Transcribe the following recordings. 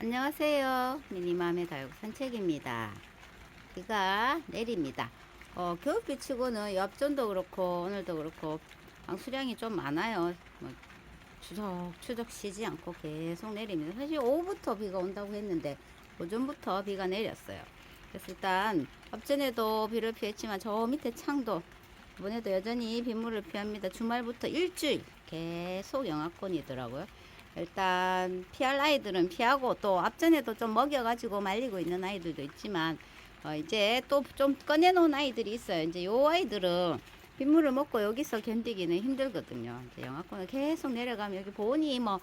안녕하세요. 미니맘의 다육 산책입니다. 비가 내립니다. 어, 겨울비 치고는 옆전도 그렇고 오늘도 그렇고 방수량이 좀 많아요. 뭐 추적 추적 쉬지 않고 계속 내립니다. 사실 오후부터 비가 온다고 했는데 오전부터 비가 내렸어요. 그래서 일단 앞전에도 비를 피했지만 저 밑에 창도 이번에도 여전히 빗물을 피합니다. 주말부터 일주일 계속 영하권이더라고요. 일단 피할 아이들은 피하고 또 앞전에도 좀 먹여가지고 말리고 있는 아이들도 있지만 어 이제 또 좀 꺼내놓은 아이들이 있어요. 이제 요 아이들은 빗물을 먹고 여기서 견디기는 힘들거든요. 이제 영하권을 계속 내려가면 여기 보니 뭐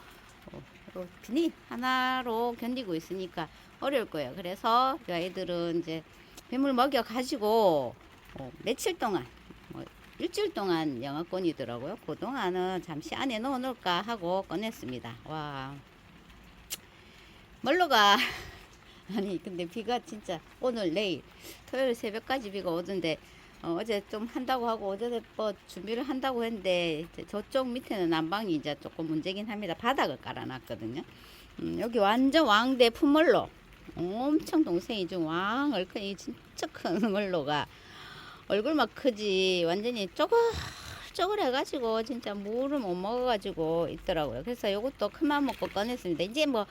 어, 요 비닐 하나로 견디고 있으니까 어려울 거예요. 그래서 이 아이들은 이제 빗물 먹여 가지고 어, 며칠 동안 뭐 일주일 동안 영하권이더라고요. 그동안은 잠시 안에 넣어 놓을까 하고 꺼냈습니다. 와. 멀로가 아니 근데 비가 진짜 오늘 내일 토요일 새벽까지 비가 오던데 어, 어제 좀 한다고 하고 어제 뭐 준비를 한다고 했는데 저쪽 밑에는 난방이 이제 조금 문제긴 합니다. 바닥을 깔아놨거든요. 음, 여기 완전 왕대 품멀로 엄청 동생이 좀왕 얼큰이 진짜 큰 멀로가 얼굴만 크지 완전히 쪼글쪼글 해가지고 진짜 물을 못 먹어가지고 있더라고요. 그래서 요것도 큰맘 먹고 꺼냈습니다. 이제 뭐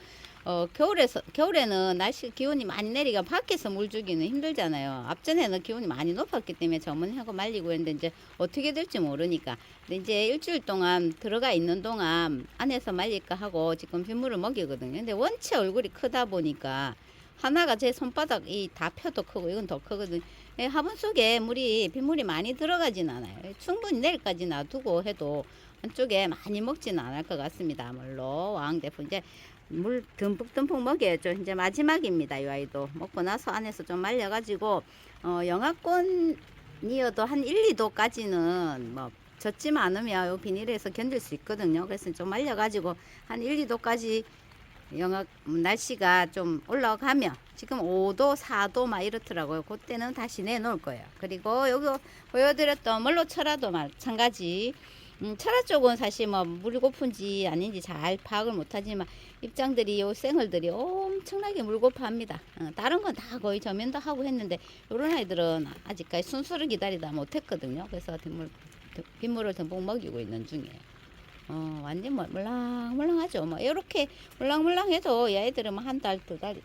어, 겨울에서 겨울에는 날씨 기온이 많이 내리가 밖에서 물 주기는 힘들잖아요. 앞전에는 기온이 많이 높았기 때문에 저문하고 말리고 했는데 이제 어떻게 될지 모르니까. 근데 이제 일주일 동안 들어가 있는 동안 안에서 말릴까 하고 지금 빗물을 먹이거든요. 근데 원체 얼굴이 크다 보니까 하나가 제 손바닥 이 다 펴도 크고 이건 더 크거든 요. 예, 화분 속에 물이 빗물이 많이 들어가진 않아요. 충분히 내일까지 놔두고 해도 한쪽에 많이 먹지는 않을 것 같습니다. 물로 왕대포 이제 물 듬뿍듬뿍 먹여야죠. 이제 마지막입니다. 이 아이도 먹고 나서 안에서 좀 말려가지고 어, 영하권이어도 한 1, 2도까지는 뭐 젖지만 않으면 요 비닐에서 견딜 수 있거든요. 그래서 좀 말려가지고 한 1, 2도까지 영하 음, 날씨가 좀 올라가면 지금 5도, 4도 막 이렇더라고요. 그때는 다시 내놓을 거예요. 그리고 여기 보여드렸던 멀로 철화도 마찬가지. 음, 철화 쪽은 사실 뭐 물이 고픈지 아닌지 잘 파악을 못하지만 입장들이 요 생얼들이 엄청나게 물고파합니다. 어, 다른 건 다 거의 저면도 하고 했는데 이런 아이들은 아직까지 순수를 기다리다 못했거든요. 그래서 빗물 빗물을 듬뿍 먹이고 있는 중이에요. 어, 완전 뭐 물랑물랑하죠. 뭐 이렇게 물랑물랑해도 이 아이들은 뭐 한 달, 두 달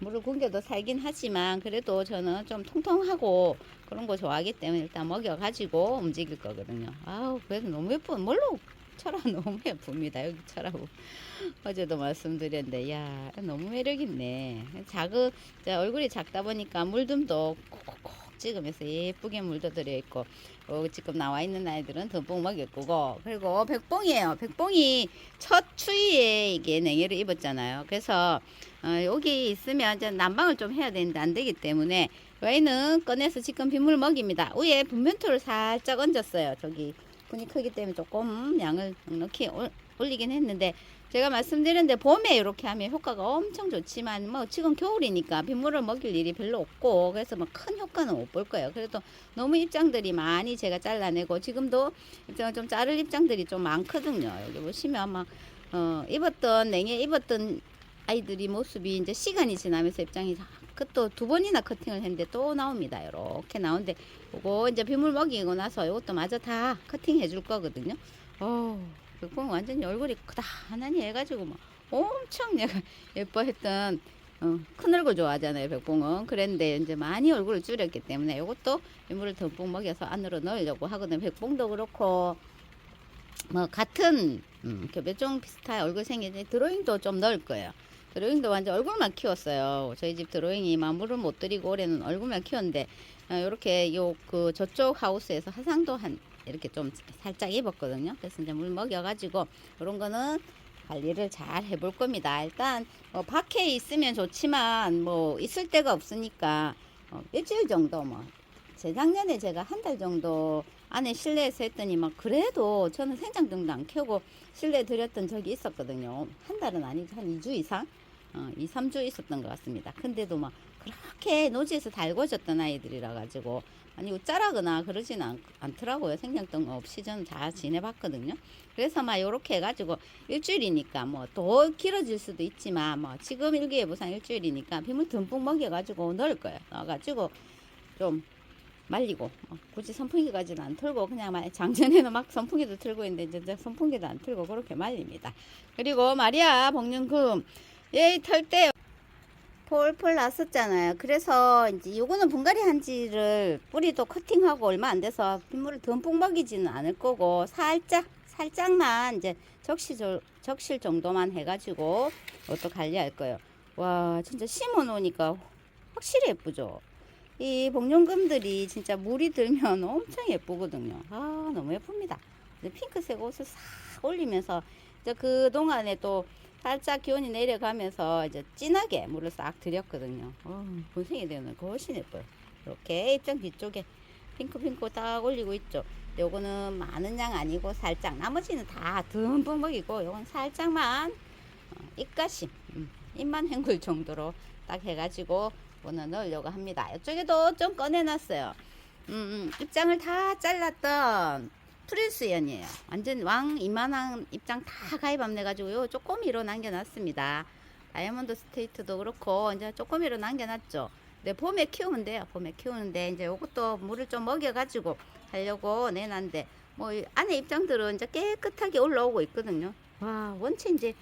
물을 굶겨도 살긴 하지만 그래도 저는 좀 통통하고 그런 거 좋아하기 때문에 일단 먹여가지고 움직일 거거든요. 아우 그래도 너무 예쁜 뭘로 철아 너무 예쁩니다. 여기 철하고 어제도 말씀드렸는데 야 너무 매력 있네. 작은 얼굴이 작다 보니까 물듬도 콕콕콕 찍으면서 예쁘게 물도 들어 있고 어, 지금 나와 있는 아이들은 듬뿍 먹일 거고 그리고 백봉이에요. 백봉이 첫 추위에 이게 냉해를 입었잖아요. 그래서 어, 여기 있으면 이제 난방을 좀 해야 되는데 안 되기 때문에 여기는 꺼내서 지금 빗물 먹입니다. 위에 분면토를 살짝 얹었어요. 저기 분이 크기 때문에 조금 양을 넉넉히 올- 올리긴 했는데 제가 말씀드렸는데 봄에 이렇게 하면 효과가 엄청 좋지만 뭐 지금 겨울이니까 빗물을 먹일 일이 별로 없고 그래서 뭐 큰 효과는 못 볼 거예요. 그래도 너무 입장들이 많이 제가 잘라내고 지금도 입장을 좀 자를 입장들이 좀 많거든요. 여기 보시면 막 어, 입었던 냉해 입었던 아이들이 모습이 이제 시간이 지나면서 입장이 그또 두 번이나 커팅을 했는데 또 나옵니다. 이렇게 나오는데 그거 이제 빗물 먹이고 나서 이것도 마저 다 커팅 해 줄 거거든요. 어, 그건 완전히 얼굴이 크다하니 해가지고 막 엄청 내가 예뻐했던 어, 큰 얼굴 좋아하잖아요, 백봉은. 그랬는데 이제 많이 얼굴을 줄였기 때문에 이것도 빗물을 듬뿍 먹여서 안으로 넣으려고 하거든요. 백봉도 그렇고 뭐 같은 음, 몇종 비슷한 얼굴 생긴 드로잉도 좀 넣을 거예요. 드로잉도 완전 얼굴만 키웠어요. 저희 집 드로잉이 막 물을 못 들이고 올해는 얼굴만 키웠는데 이렇게 요 그 저쪽 하우스에서 화상도 한 이렇게 좀 살짝 입었거든요. 그래서 이제 물 먹여가지고 이런 거는 관리를 잘 해볼 겁니다. 일단 뭐 밖에 있으면 좋지만 뭐 있을 데가 없으니까 어, 일주일 정도 뭐 재작년에 제가 한 달 정도 안에 실내에서 했더니 막 그래도 저는 생장등도 안 켜고 실내 들였던 적이 있었거든요. 한 달은 아니죠. 한 2주 이상? 어, 2, 3주 있었던 것 같습니다. 근데도 막 그렇게 노지에서 달궈졌던 아이들이라 가지고 아니 우짜라거나 그러진 않, 않더라고요. 생명증 없이 저는 다 지내봤거든요. 그래서 막 요렇게 해가지고 일주일이니까 뭐 더 길어질 수도 있지만 뭐 지금 일기예보상 일주일이니까 빗물 듬뿍 먹여가지고 넣을 거예요. 넣어가지고 좀 말리고 어, 굳이 선풍기까지는 안 틀고 그냥 막 작년에는 막 선풍기도 틀고 있는데 이제 선풍기도 안 틀고 그렇게 말립니다. 그리고 마리아 복륜금 얘털때 폴폴 났었잖아요. 그래서 이제 요거는 분갈이 한지를 뿌리도 커팅하고 얼마 안 돼서 빗물을 듬뿍 먹이지는 않을 거고 살짝 살짝만 이제 적실 적실 정도만 해가지고 이것도 관리할 거예요. 와 진짜 심어 놓으니까 확실히 예쁘죠. 이 복륜금들이 진짜 물이 들면 엄청 예쁘거든요. 아 너무 예쁩니다. 핑크색 옷을 싹 올리면서 그 동안에 또 살짝 기온이 내려가면서 이제 진하게 물을 싹 들였거든요. 어, 본생이 되면 훨씬 예뻐요. 이렇게 입장 뒤쪽에 핑크핑크 딱 올리고 있죠. 요거는 많은 양 아니고 살짝 나머지는 다 듬뿍 먹이고 요건 살짝만 어, 입가심 음, 입만 헹굴 정도로 딱 해가지고 오늘 넣으려고 합니다. 이쪽에도 좀 꺼내놨어요. 음, 음, 입장을 다 잘랐던 프린스 연이에요. 완전 왕 이만한 입장 다 가입함내가지고 요 쪼꼬미로 남겨놨습니다. 다이아몬드 스테이트도 그렇고 이제 쪼꼬미로 남겨놨죠. 네, 봄에 키우면 돼요. 봄에 키우는데 이제 요것도 물을 좀 먹여가지고 하려고 내놨는데 뭐이 안에 입장들은 이제 깨끗하게 올라오고 있거든요. 와 원체 이제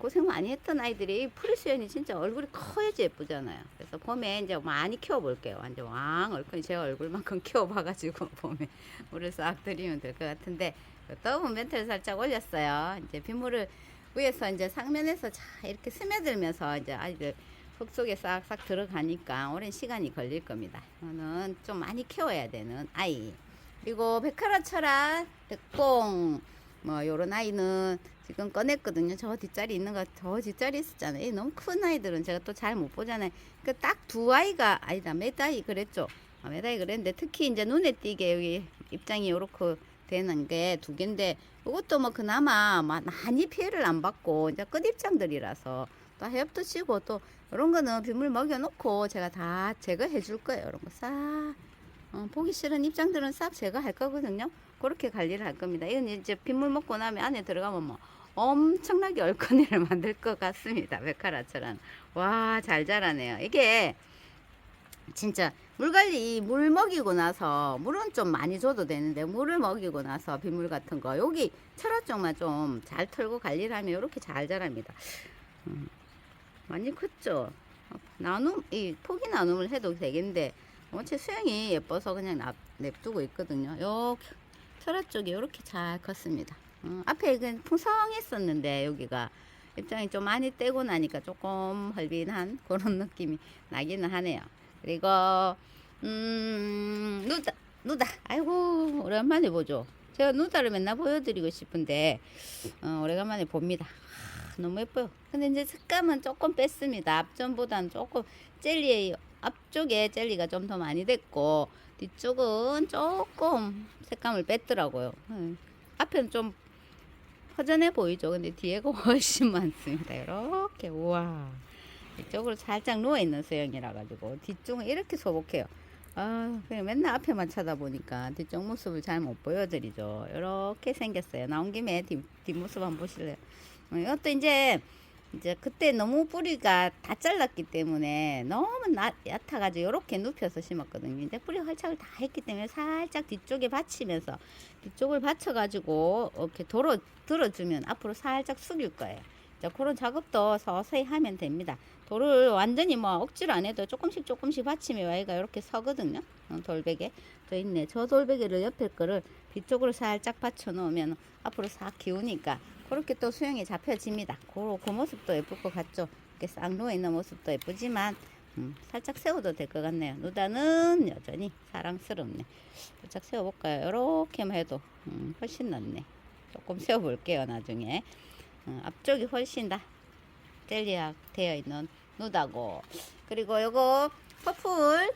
고생 많이 했던 아이들이 프리스연이 진짜 얼굴이 커야지 예쁘잖아요. 그래서 봄에 이제 많이 키워볼게요. 완전 왕 얼큰이 제 얼굴만큼 키워봐가지고 봄에 물을 싹 들이면 될 것 같은데 더운 멘트를 살짝 올렸어요. 이제 빗물을 위에서 이제 상면에서 자 이렇게 스며들면서 이제 아이들 흙 속에 싹싹 들어가니까 오랜 시간이 걸릴 겁니다. 이거는 좀 많이 키워야 되는 아이. 그리고 백화라철아, 백봉 뭐 요런 아이는 지금 꺼냈거든요. 저 뒷자리 있는 거 저 뒷자리 있었잖아요. 이 너무 큰 아이들은 제가 또 잘 못 보잖아요. 그 딱 두 아이가 아니다 몇 아이 그랬죠. 아, 몇 아이 그랬는데 특히 이제 눈에 띄게 여기 입장이 요렇게 되는 게 두 개인데 이것도 뭐 그나마 마- 많이 피해를 안 받고 이제 끝 입장들이라서 또 헤엄도 치고 또 이런 거는 빗물 먹여놓고 제가 다 제거해 줄 거예요. 이런 거 싹. 어, 보기 싫은 입장들은 싹 제거할 거거든요. 그렇게 관리를 할 겁니다. 이건 이제 빗물 먹고 나면 안에 들어가면 뭐 엄청나게 얼큰이를 만들 것 같습니다. 백화라처럼. 와, 잘 자라네요. 이게 진짜 물 관리, 물 먹이고 나서 물은 좀 많이 줘도 되는데 물을 먹이고 나서 빗물 같은 거 여기 철화 쪽만 좀 잘 털고 관리를 하면 이렇게 잘 자랍니다. 음, 많이 컸죠? 어, 나눔, 이 포기 나눔을 해도 되겠는데 원체 수영이 예뻐서 그냥 놔, 냅두고 있거든요. 요 철화 쪽이 이렇게 잘 컸습니다. 음, 앞에 그 풍성했었는데 여기가 입장이 좀 많이 떼고 나니까 조금 헐빈한 그런 느낌이 나기는 하네요. 그리고 음 누다 누다 아이고 오랜만에 보죠. 제가 누다를 맨날 보여드리고 싶은데 어, 오래간만에 봅니다. 아, 너무 예뻐요. 근데 이제 색감은 조금 뺐습니다. 앞전보다는 조금 젤리 앞쪽에 젤리가 좀 더 많이 됐고 뒤쪽은 조금 색감을 뺐더라고요. 음, 앞에는 좀 허전해 보이죠. 근데 뒤에가 훨씬 많습니다. 이렇게 우와 이쪽으로 살짝 누워 있는 수영이라 가지고 뒤쪽은 이렇게 소복해요. 아 그냥 맨날 앞에만 쳐다보니까 뒤쪽 모습을 잘 못 보여드리죠. 이렇게 생겼어요. 나온 김에 뒷, 뒷모습 한번 보실래요? 어, 이것도 이제 이제 그때 너무 뿌리가 다 잘랐기 때문에 너무 나, 얕아가지고 이렇게 눕혀서 심었거든요. 이제 뿌리 활착을 다 했기 때문에 살짝 뒤쪽에 받치면서 뒤쪽을 받쳐가지고 이렇게 돌어 들어주면 앞으로 살짝 숙일 거예요. 자, 그런 작업도 서서히 하면 됩니다. 돌을 완전히 뭐 억지로 안 해도 조금씩 조금씩 받치면 와이가 이렇게 서거든요. 어, 돌베개. 저 있네. 저 돌베개를 옆에 거를 뒤쪽으로 살짝 받쳐 놓으면 앞으로 싹 기우니까 그렇게 또 수영이 잡혀집니다. 그, 그 모습도 예쁠 것 같죠? 이렇게 싹 누워 있는 모습도 예쁘지만 음, 살짝 세워도 될 것 같네요. 누다는 여전히 사랑스럽네. 살짝 세워볼까요? 이렇게만 해도 음, 훨씬 낫네. 조금 세워볼게요. 나중에. 어, 앞쪽이 훨씬 다 젤리약 되어 있는 누다고 그리고 요거 퍼플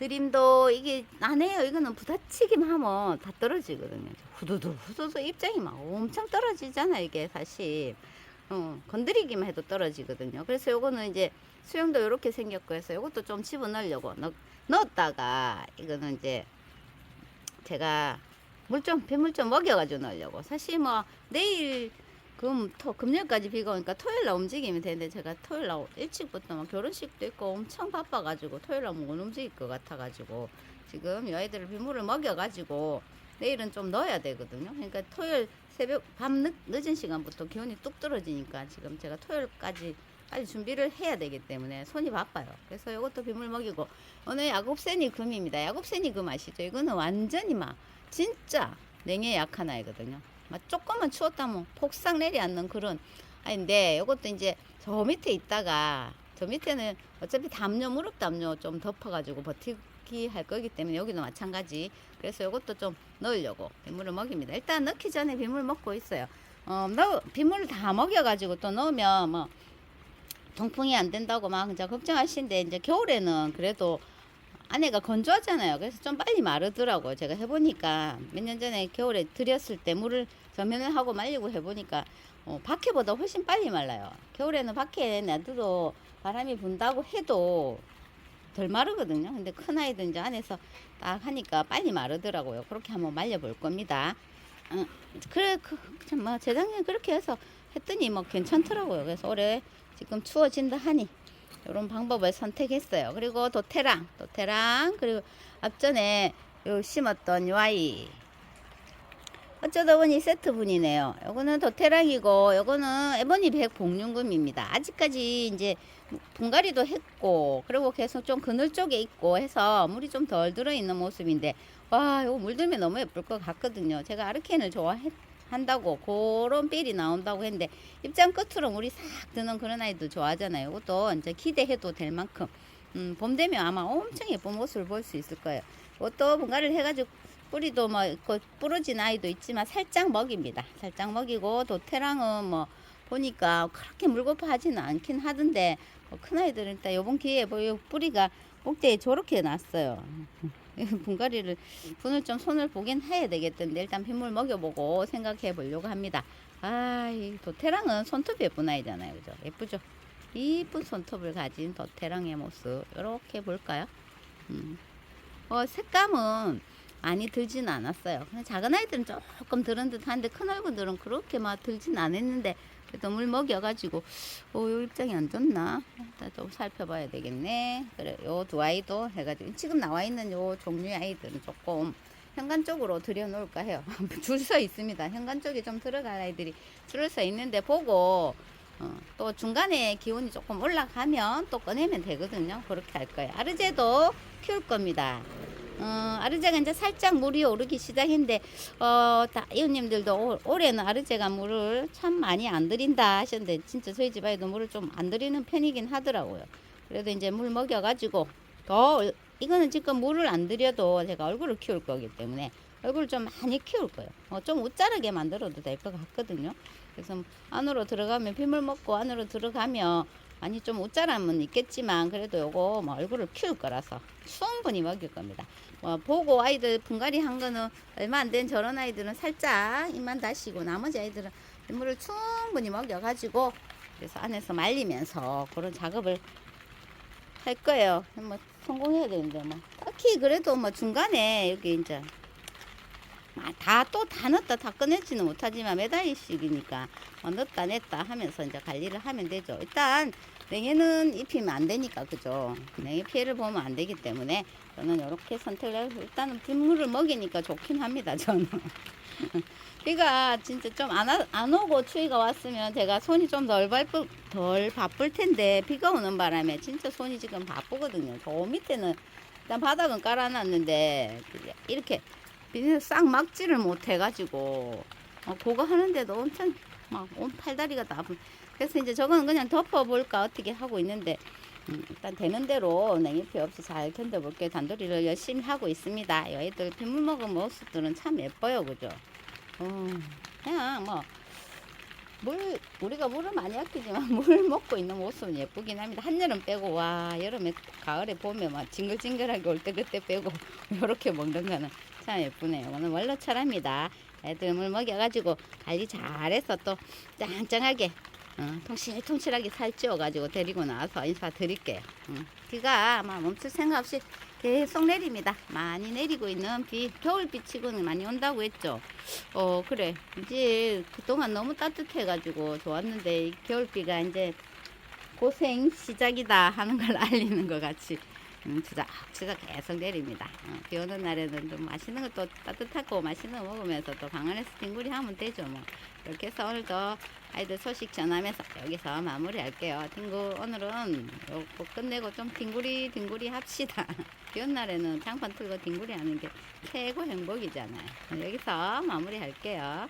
드림도 이게 안 해요. 이거는 부딪히기만 하면 다 떨어지거든요. 후두두 후두두 입장이 막 엄청 떨어지잖아 이게 사실. 어, 건드리기만 해도 떨어지거든요. 그래서 요거는 이제 수영도 이렇게 생겼고 해서 요것도 좀 집어넣으려고 넣, 넣었다가 이거는 이제 제가 물 좀 빗물 좀 먹여가지고 넣으려고. 사실 뭐 내일 금, 토, 금요일까지 비가 오니까 토요일 날 움직이면 되는데 제가 토요일 날 일찍부터 막 결혼식도 있고 엄청 바빠가지고 토요일 날 못 움직일 것 같아가지고 지금 이 아이들을 빗물을 먹여가지고 내일은 좀 넣어야 되거든요. 그러니까 토요일 새벽 밤 늦, 늦은 시간부터 기온이 뚝 떨어지니까 지금 제가 토요일까지 빨리 준비를 해야 되기 때문에 손이 바빠요. 그래서 이것도 빗물 먹이고 오늘 야곱새니 금입니다. 야곱새니 금 아시죠? 이거는 완전히 막 진짜 냉해 약한 아이거든요. 막 조금만 추웠다면 폭삭 내려앉는 그런 아인데 이것도 이제 저 밑에 있다가 저 밑에는 어차피 담요 무릎 담요 좀 덮어가지고 버티기 할 거기 때문에 여기도 마찬가지. 그래서 이것도 좀 넣으려고 빗물을 먹입니다. 일단 넣기 전에 빗물 먹고 있어요. 어, 넣 빗물을 다 먹여가지고 또 넣으면 뭐 통풍이 안 된다고 막 이제 걱정하시는데 이제 겨울에는 그래도 안에가 건조하잖아요. 그래서 좀 빨리 마르더라고요. 제가 해보니까 몇 년 전에 겨울에 들였을 때 물을 전면을 하고 말리고 해보니까 어, 밖에보다 훨씬 빨리 말라요. 겨울에는 밖에 놔둬도 바람이 분다고 해도 덜 마르거든요. 근데 큰 아이들 이제 안에서 딱 하니까 빨리 마르더라고요. 그렇게 한번 말려볼 겁니다. 어, 그래, 그, 참, 뭐, 재작년에 그렇게 해서 했더니 뭐 괜찮더라고요. 그래서 올해 지금 추워진다 하니 이런 방법을 선택했어요. 그리고 도테랑, 도테랑, 그리고 앞전에 요 심었던 요 아이. 어쩌다 보니 세트 분이네요. 요거는 도테랑이고, 요거는 에보니 백 복륜금입니다. 아직까지 이제 분갈이도 했고, 그리고 계속 좀 그늘 쪽에 있고 해서 물이 좀 덜 들어 있는 모습인데, 와, 요거 물들면 너무 예쁠 것 같거든요. 제가 아르켄을 좋아했, 한다고 그런 삘이 나온다고 했는데 입장 끝으로 물이 싹 드는 그런 아이도 좋아하잖아요. 이것도 이제 기대해도 될 만큼 음, 봄 되면 아마 엄청 예쁜 모습을 볼 수 있을 거예요. 이것도 분갈이를 해가지고 뿌리도 뭐 부러진 아이도 있지만 살짝 먹입니다. 살짝 먹이고 도테랑은 뭐 보니까 그렇게 물고파 하지는 않긴 하던데 뭐 큰 아이들은 일단 요번 기회에 보여 뿌리가 꼭대기에 저렇게 났어요. 분갈이를 분을 좀 손을 보긴 해야 되겠던데 일단 빗물 먹여보고 생각해 보려고 합니다. 아, 이 도테랑은 손톱이 예쁜 아이잖아요, 그죠? 예쁘죠? 이쁜 손톱을 가진 도테랑의 모습 이렇게 볼까요? 음. 어, 색감은 많이 들진 않았어요. 그냥 작은 아이들은 조금 들은 듯한데 큰 얼굴들은 그렇게 막 들진 않았는데 그래도 물 먹여가지고 어, 요 입장이 안 좋나? 좀 살펴봐야 되겠네. 그래, 요 두 아이도 해가지고 지금 나와 있는 요 종류의 아이들은 조금 현관 쪽으로 들여놓을까 해요. 줄 서 있습니다. 현관 쪽에 좀 들어갈 아이들이 줄서 있는데 보고 어, 또 중간에 기온이 조금 올라가면 또 꺼내면 되거든요. 그렇게 할 거예요. 아르제도 키울 겁니다. 어, 아르제가 이제 살짝 물이 오르기 시작했는데, 어, 다, 이웃님들도 올- 올해는 아르제가 물을 참 많이 안 들인다 하셨는데, 진짜 저희 집 아이도 물을 좀 안 들이는 편이긴 하더라고요. 그래도 이제 물 먹여가지고, 더, 이거는 지금 물을 안 들여도 제가 얼굴을 키울 거기 때문에, 얼굴을 좀 많이 키울 거예요. 어, 좀 웃자르게 만들어도 될 것 같거든요. 그래서 안으로 들어가면, 빗물 먹고 안으로 들어가면, 많이 좀 웃자람은 있겠지만 그래도 요거 뭐 얼굴을 키울 거라서 충분히 먹일 겁니다. 뭐 보고 아이들 분갈이 한 거는 얼마 안 된 저런 아이들은 살짝 입만 다시고 나머지 아이들은 물을 충분히 먹여가지고 그래서 안에서 말리면서 그런 작업을 할 거예요. 뭐 성공해야 되는데 뭐 딱히 그래도 뭐 중간에 여기 이제 다 또 다 넣었다 다 꺼내지는 못하지만 매달리식이니까 어, 넣었다 냈다 하면서 이제 관리를 하면 되죠. 일단 냉해는 입히면 안 되니까 그죠. 냉해 피해를 보면 안 되기 때문에 저는 이렇게 선택을 해서 일단은 빗물을 먹이니까 좋긴 합니다. 저는. 비가 진짜 좀 안 안 오고 추위가 왔으면 제가 손이 좀 덜 바쁠 덜 바쁠 텐데 비가 오는 바람에 진짜 손이 지금 바쁘거든요. 저 밑에는 일단 바닥은 깔아놨는데 이렇게 싹 막지를 못해가지고 어, 그거 하는데도 엄청 막 온 팔다리가 다 아픈. 그래서 이제 저거는 그냥 덮어볼까 어떻게 하고 있는데 음, 일단 되는 대로 냉이피 없이 잘 견뎌볼게요. 단도리를 열심히 하고 있습니다. 여기들 빗물 먹은 모습들은 참 예뻐요, 그죠? 음, 그냥 뭐. 물 우리가 물을 많이 아끼지만 물 먹고 있는 모습은 예쁘긴 합니다. 한여름 빼고 와 여름에 가을에 보면 막 징글징글하게 올 때 그때 빼고 이렇게 먹는 거는 참 예쁘네요. 오늘 원로철합니다. 애들 물 먹여가지고 관리 잘해서 또 짱짱하게 어, 통실통실하게 살찌워가지고 데리고 나와서 인사드릴게요. 응. 비가 아마 멈출 생각 없이 계속 내립니다. 많이 내리고 있는 비, 겨울비 치고는 많이 온다고 했죠. 어, 그래. 이제 그동안 너무 따뜻해가지고 좋았는데, 이 겨울비가 이제 고생 시작이다 하는 걸 알리는 것 같이. 음, 주작 계속 내립니다. 어, 비 오는 날에는 좀 맛있는 것도 따뜻하고 맛있는 거 먹으면서 또 방 안에서 뒹굴이 하면 되죠, 뭐. 이렇게 해서 오늘도 아이들 소식 전하면서 여기서 마무리할게요. 뒹굴, 오늘은 요거 끝내고 좀 뒹굴이, 뒹굴이 합시다. 비온 날에는 장판 틀고 뒹굴이 하는 게 최고 행복이잖아요. 여기서 마무리할게요.